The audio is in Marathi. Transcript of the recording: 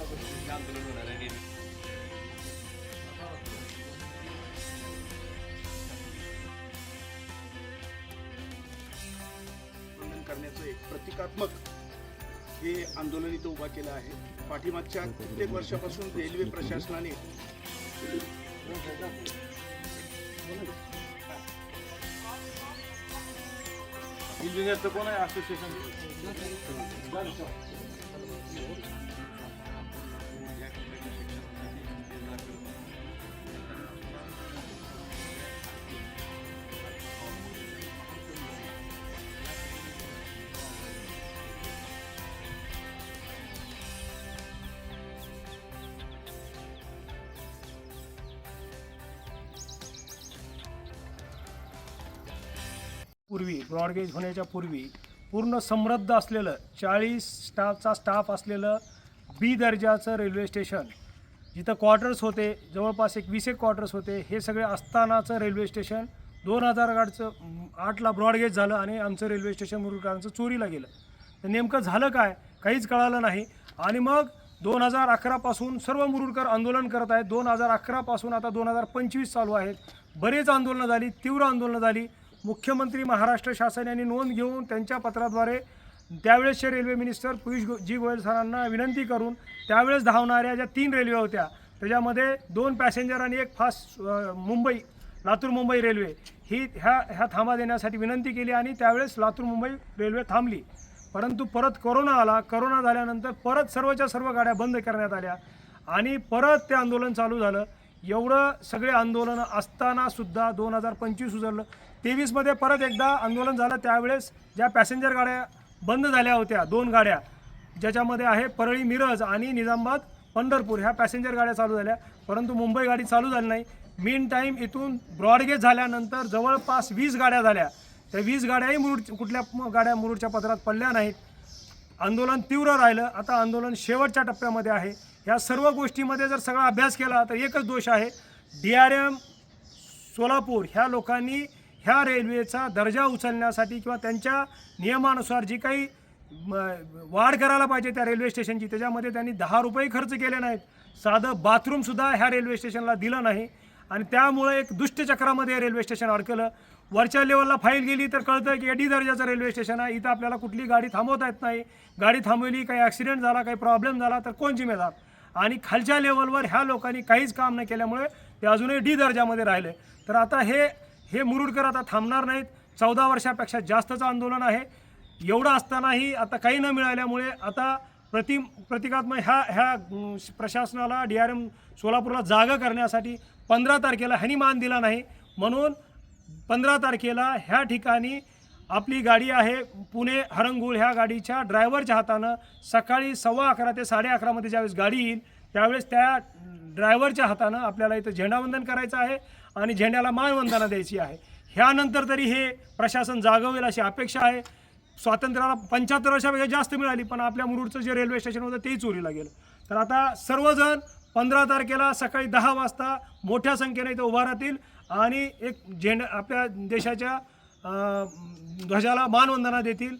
आंदोलन होणार आहे आंदोलन करण्याचं एक प्रतिकात्मक हे आंदोलन इथं उभा केलं आहे. पाठीमागच्या कित्येक वर्षापासून रेल्वे प्रशासनाने इंजिनियरचं कोण आहे? असोसिएशन पूर्वी ब्रॉडगेज होण्याच्या पूर्वी पूर्ण समृद्ध असलेलं चाळीस स्टाफचा स्टाफ असलेलं बी दर्जाचं रेल्वे स्टेशन जिथं क्वार्टर्स होते जवळपास एक वीस एक क्वार्टर्स होते हे सगळे असतानाचं रेल्वे स्टेशन दोन हजार आठचं आठला ब्रॉडगेज झालं आणि आमचं रेल्वे स्टेशन मुरुडकरांचं चोरीला गेलं. तर नेमकं झालं काय? काहीच कळालं नाही. आणि मग दोन हजार अकरापासून सर्व मुरुडकर आंदोलन करत आहेत. दोन हजार अकरापासून आता दोन हजार पंचवीस चालू आहेत. बरेच आंदोलनं झाली तीव्र आंदोलनं झाली. मुख्यमंत्री महाराष्ट्र शासन यांनी नोंद घेऊन त्यांच्या पत्राद्वारे त्यावेळेसचे रेल्वे मिनिस्टर पियुष गो जी गोयल सरांना विनंती करून त्यावेळेस धावणाऱ्या ज्या तीन रेल्वे होत्या त्याच्यामध्ये दोन पॅसेंजर आणि एक फास्ट मुंबई लातूर मुंबई रेल्वे ही ह्या ह्या थांबा देण्यासाठी विनंती केली आणि त्यावेळेस लातूर मुंबई रेल्वे थांबली. परंतु परत कोरोना आला कोरोना झाल्यानंतर परत सर्वच्या सर्व गाड्या बंद करण्यात आल्या आणि परत ते आंदोलन चालू झालं. एवढं सगळे आंदोलनं असताना सुद्धा दोन हजार पंचवीस उजळलं तेवीसमध्ये परत एकदा आंदोलन झालं त्यावेळेस ज्या पॅसेंजर गाड्या बंद झाल्या होत्या दोन गाड्या ज्याच्यामध्ये आहे परळी मिरज आणि निजामाबाद पंढरपूर ह्या पॅसेंजर गाड्या चालू झाल्या. परंतु मुंबई गाडी चालू झाली नाही. मेन टाईम इथून ब्रॉडगेज झाल्यानंतर जवळपास वीस गाड्या झाल्या. त्या वीस गाड्याही मुरुड कुठल्या गाड्या मुरुडच्या पदरात पडल्या नाहीत. आंदोलन तीव्र राहिलं. आता आंदोलन शेवटच्या टप्प्यामध्ये आहे. ह्या सर्व गोष्टीमध्ये जर सगळा अभ्यास केला तर एकच दोष आहे. डी आर एम सोलापूर ह्या लोकांनी ह्या रेल्वेचा दर्जा उचलण्यासाठी किंवा त्यांच्या नियमानुसार जी काही म, वाढ करायला पाहिजे त्या रेल्वे स्टेशनची त्याच्यामध्ये त्यांनी दहा रुपये खर्च केले नाहीत. साधं बाथरूमसुद्धा ह्या रेल्वे स्टेशनला दिलं नाही. आणि त्यामुळे एक दुष्टचक्रामध्ये रेल्वे स्टेशन अडकलं. वरच्या लेवलला फाईल गेली तर कळतं की एडी दर्जाचं रेल्वे स्टेशन आहे. इथं आपल्याला कुठली गाडी थांबवता येत नाही. गाडी थांबवली काही ॲक्सिडेंट झाला काही प्रॉब्लेम झाला तर कोण जिम्मेदार? आणि खालच्या लेवलवर ह्या लोकांनी काहीच काम नाही केल्यामुळे ते अजूनही डी दर्जामध्ये राहिले. तर आता हे हे मुरुडकर आता थांबणार नाहीत. चौदा वर्षापेक्षा जास्तचं आंदोलन आहे. एवढं असतानाही आता काही न मिळाल्यामुळे आता प्रति प्रतिकात्मक ह्या ह्या प्रशासनाला डी आर एम सोलापूरला जागा करण्यासाठी पंधरा तारखेला ह्यांनी मान दिला नाही. म्हणून पंधरा तारखेला ह्या ठिकाणी आपली गाडी आहे पुणे हरंगुळ ह्या गाडीच्या ड्रायव्हरच्या हातानं. सकाळी सव्वा अकरा ते साडे अकरामध्ये ज्यावेळेस गाडी येईल त्यावेळेस त्या ड्रायव्हरच्या हातानं आपल्याला इथं झेंडावंदन करायचं आहे आणि झेंड्याला मानवंदना द्यायची आहे. ह्यानंतर तरी हे प्रशासन जागवेल अशी अपेक्षा आहे. स्वातंत्र्याला पंच्याहत्तर वर्षापेक्षा जास्त मिळाली पण आपल्या मुरुडचं जे रेल्वे स्टेशन होतं तेही चोरीला गेलं. तर आता सर्वजण पंधरा तारखेला सकाळी दहा वाजता मोठ्या संख्येने इथं उभा राहतील. आणि एक झेंडा आपल्या देशाच्या ध्वजाला मानवंदना देतील.